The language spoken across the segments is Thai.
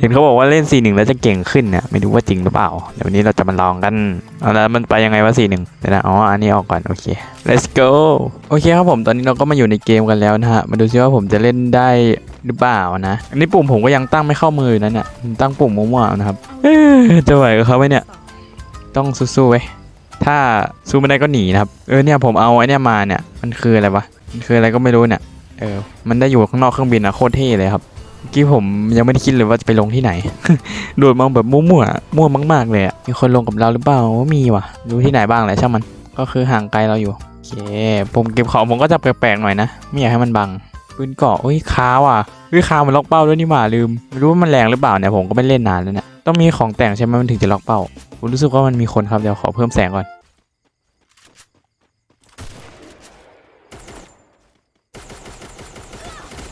เห็นเขาบอกว่าเล่น 4-1 แล้วจะเก่งขึ้นเนี่ยไม่รู้ว่าจริงหรือเปล่า เดี๋ยววันนี้เราจะมาลองกันเอาแล้วมันไปยังไงวะ 4-1เดี๋ยวนะ อ๋อ อันนี้ออกก่อน โอเค let's go โอเคครับผม ตอนนี้เราก็มาอยู่ในเกมกันแล้วนะฮะ มาดูซิว่าผมจะเล่นได้หรือเปล่านะ อันนี้ปุ่มผมก็ยังตั้งไม่เข้ามืออยู่นะเนี่ยผมตั้งปุ่มมั่วๆนะครับเอ๊ะจะไหวกับเขาไหมเนี่ย ต้องสู้ๆเว้ยถ้าสู้ไม่ได้ก็หนีนะครับ เออเนี่ยผมเอาไอ้เนี่ยมาเนี่ย มันคืออะไรวะ มันคืออะไรก็ไม่รู้เนี่ย เออ มันได้อยู่ข้างนอกเครื่องบินอะโคตรเท่เลยครับเมื่อ กี้ผมยังไม่ได้คิดเลยว่าจะไปลงที่ไหน โดดมาแบบมั่วๆมั่วมาก ๆ เลยอะมีคนลงกับเราหรือเปล่าว่ามีว่ะ รู้ที่ไหนบ้างแหละช่างมัน ก็คือห่างไกลเราอยู่ โอเค ผมเก็บของผมก็จะแปลกๆหน่อยนะ ไม่อยากให้มันบัง ปืนเกาะอุ้ยค้าว่ะอุ้ยค้ามันล็อกเป้าด้วยนี่หว่าลืม ไม่รู้ว่ามันแรงหรือเปล่าเนี่ยผมก็ไม่เล่นนานแล้วเนี่ย ต้องมีของแต่งใช่ไหมมันถึงจะล็อกเป้า ผมรู้สึกว่ามันมีคนครับเดี๋ยวขอเพิ่มแสงก่อน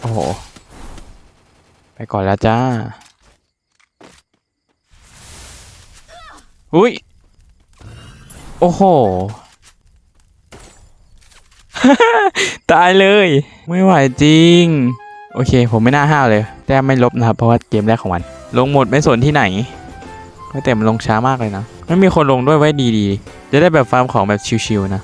โอ้โห ไปก่อนแล้วจ้า อุ้ย โอ้โห ตายเลย ไม่ไหวจริง โอเค ผมไม่น่าห้าวเลย แต่ไม่ลบนะครับ เพราะว่าเกมแรกของมัน ลงหมดไม่สนที่ไหนไม่แต่มันลงช้ามากเลยนะ ไม่มีคนลงด้วยไว้ดีๆ จะได้แบบฟาร์มของแบบชิวๆนะ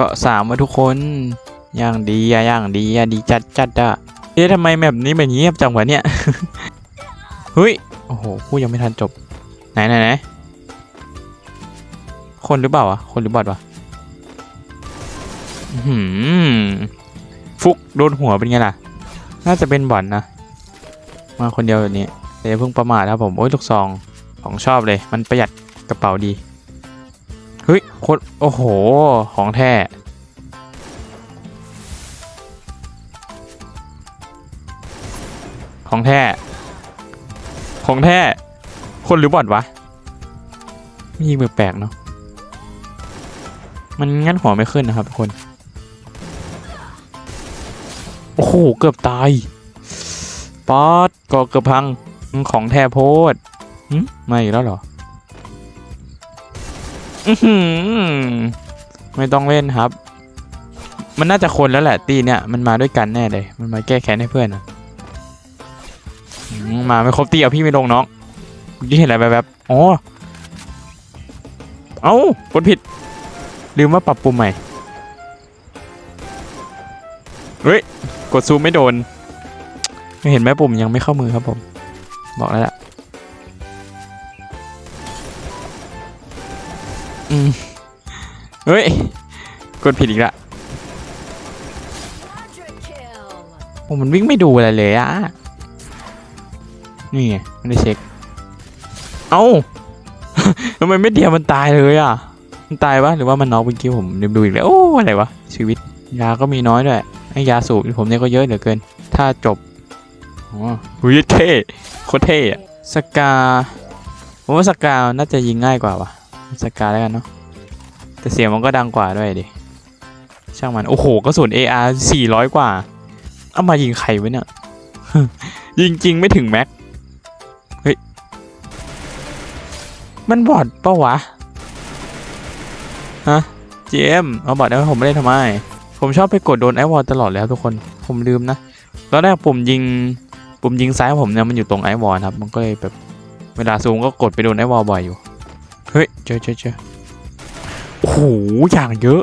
ก็สามว่าทุกคนอย่างดีอะอย่างดีอะดีจัดจัดอะเอ๊ะทำไมแบบนี้มันเงียบจังวะเนี่ยเฮ้ยโอ้โหพูดยังไม่ทันจบไหนไหนไหนคนหรือเปล่าวะคนหรือบอทวะหือฟุกโดนหัวเป็นไงล่ะ น่าจะเป็นบอทนะมาคนเดียวแบบนี้แต่อย่าเพิ่งประมาทครับผมโอ้ยลูกซองของชอบเลย มันประหยัดกระเป๋าดี ฮ้ยโคตรโอ้โห ของแท้ ของแท้ ของแท้ คนหรือบอทวะม่ยิงแปลกเนาะ มันงั้นหัวไม่ขึ้นนะครับทุกคน โอ้โห เกือบตาย ป๊อดก็เกือบพัง ของแท้โพดหึมาอีกแล้วเหรอ ไม่ต้องเล่นครับ มันน่าจะคนแล้วแหละตีเนี่ยมันมาด้วยกันแน่เลย มันมาแก้แค้นให้เพื่อนนะอืมมาไม่ครบตีเอาพี่ไม่ลงน้องเมื่เห็นอะไรแบบๆอ๋อเอ้ากดผิด ลืมว่าปรับปุ่มใหม่ เฮ้ย กดซูมไม่โดนไม่เห็นไหมปุ่มยังไม่เข้ามือครับผม บอกแล้วล่ะ เฮ้ย กดผิดอีกละโอ้มันวิ่งไม่ดูอะไรเลยอะนี่ไงไม่ได้เช็ค เอ้าทำไมไม่เดียวมันตายเลยอะ มันตายวะหรือว่ามันน็อกเมื่อกี้ผมลืมดูอีกแล้ว โอ้อะไรวะ ชีวิต ยาก็มีน้อยด้วยไอ้ยาสูบผมเนี่ยก็เยอะเหลือเกิน ถ้าจบอ๋อหุยเท่โคตรเท่อะสกาผมว่าสกาน่าจะยิงง่ายกว่าวะสกาแล้วกันเนาะ แต่เสียงมันก็ดังกว่าด้วยดิ ช่างมัน โอ้โหกระสุน AR 400 กว่า เอามายิงใครไว้เนี่ย ยิงจริงไม่ถึงแม็ก เฮ้ย มันบอดปะวะ ฮะ GM เอาบอดได้ไหมผมไม่ได้ทำไม ผมชอบไปกดโดนไอวอลตลอดเลยครับทุกคน ผมลืมนะ ตอนแรกปุ่มยิงปุ่มยิงซ้ายผมเนี่ยมันอยู่ตรงไอวอลครับ มันก็เลยแบบเวลาซูมก็กดไปโดนไอวอลบ่อยอยู่ เฮ้ย เจอเจอเจอ โหอย่างเยอะ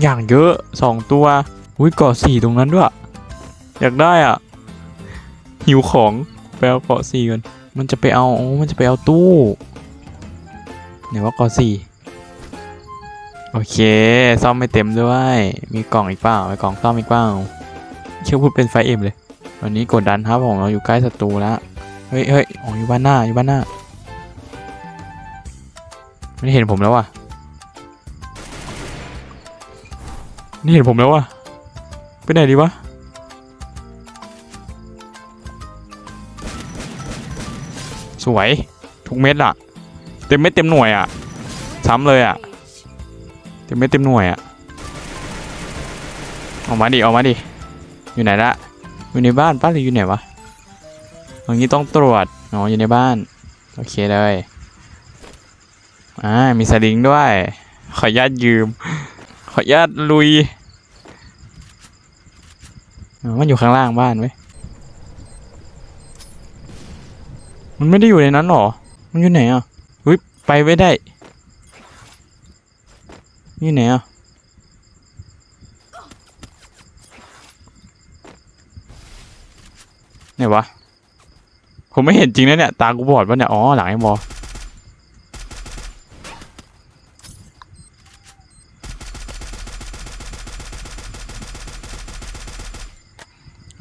อย่างเยอะสองตัว อุ้ยเกาะสี่ตรงนั้นด้วย อยากได้อะ หิวของไปเอาเกาะสี่กันมันจะไปเอาโอ้มันจะไปเอาตู้ไหนว่าเกาะสี่โอเค ซ่อมไม่เต็มด้วย มีกล่องอีกเปล่าไอ้กล่องซ่อมอีกเปล่าเชื่อพูดเป็นไฟเอ็มเลย วันนี้กดดันครับผมเราอยู่ใกล้ศัตรูแล้ว เฮ้ยเฮ้ยอ๋ออยู่บ้านหน้าอยู่บ้านหน้า ไม่เห็นผมแล้วว่ะ นี่เห็นผมแล้วว่ะ ไปไหนดีวะ สวย ทุกเม็ดอะเต็มเม็ดเต็มหน่วยอะซ้ำเลยอะเต็มเม็ดเต็มหน่วยอะออกมาดิออกมาดิอยู่ไหนละอยู่ในบ้านป้าหรืออยู่ไหนวะอย่างนี้ต้องตรวจอ๋ออยู่ในบ้าน โอเคเลย อ่ามีสลิงด้วย ขออนุญาตยืม ขออนุญาตลุยมันอยู่ข้างล่างบ้านไว้ยมันไม่ได้อยู่ในนั้นหรอ มันอยู่ไหนอะเฮ้ยไปไม่ได้อยู่ไหนอะไหนวะ ผมไม่เห็นจริงนะเนี่ย ตากูบอดวะเนี่ย อ๋อ หลังไอ้บอ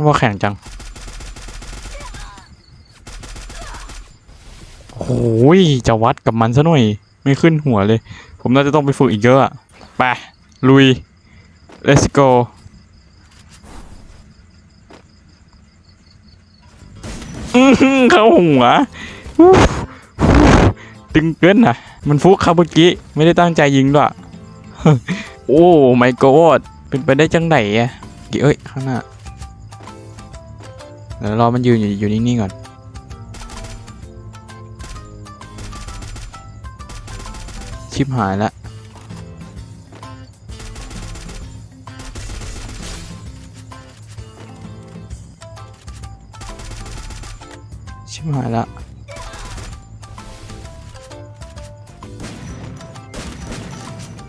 ว่าแข่งจัง โอ้ย จะวัดกับมันซะหน่อย ไม่ขึ้นหัวเลย ผมน่าจะต้องไปฝึกอีกเยอะอะไป ลุย let's go เข้าหัวตึงเกินนะมันฟุกครับเมื่อกี้ ไม่ได้ตั้งใจยิงด้วย โอ้ไม่กอดเป็นไปได้จังไหนอะกี่เอ้ย ข้างหน้า เดี๋ยวรอมันยืนอยู่อยู่นิ่งๆก่อน ชิบหายละชิบหายละ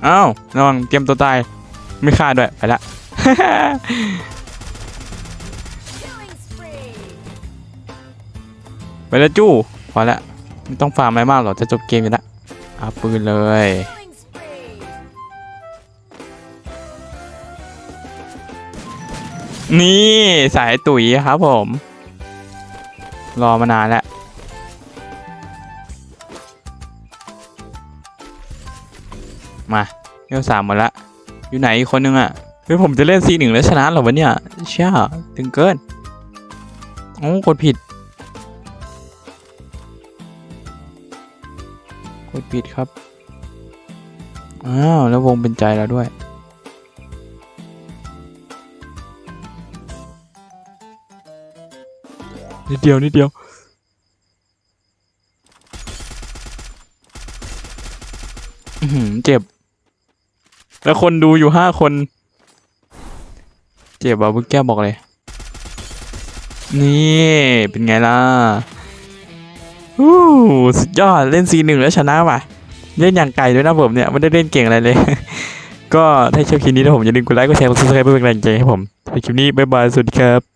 อ้าวระวังเตรียมตัวตาย ไม่ฆ่าด้วย ไปละ ไปแล้วจู้พอละไม่ต้องฟาร์มอะไรมากหรอกจะจบเกมอยู่ละเอาปืนเลยนี่สายตุ๋ยครับผม รอมานานแล้วมาเรียวสามหมดละอยู่ไหนอีกคนนึงอะเฮ้ยผมจะเล่นซีหนึ่งแล้วชนะหรอวะเนี่ยเช่าตึงเกินโอ้กดผิด กดผิดครับ อ้าว แล้ววงเป็นใจแล้วด้วย นิดเดียว นิดเดียว เจ็บ แล้วคนดูอยู่ห้าคน เจ็บอะบุญแก้บอกเลย นี่ เป็นไงล่ะ อู้สุดยอดเล่นซีหนึ่งแล้วชนะว่ะ เล่นอย่างไก่ด้วยนะผมเนี่ยไม่ได้เล่นเก่งอะไรเลย ก็ถ้าชอบคลิปนี้นะผมอย่าลืมกดไลค์กดแชร์กดซับสไครป์เพื่อเป็นกำลังใจให้ผมในคลิปนี้บ๊ายบายสวัสดีครับ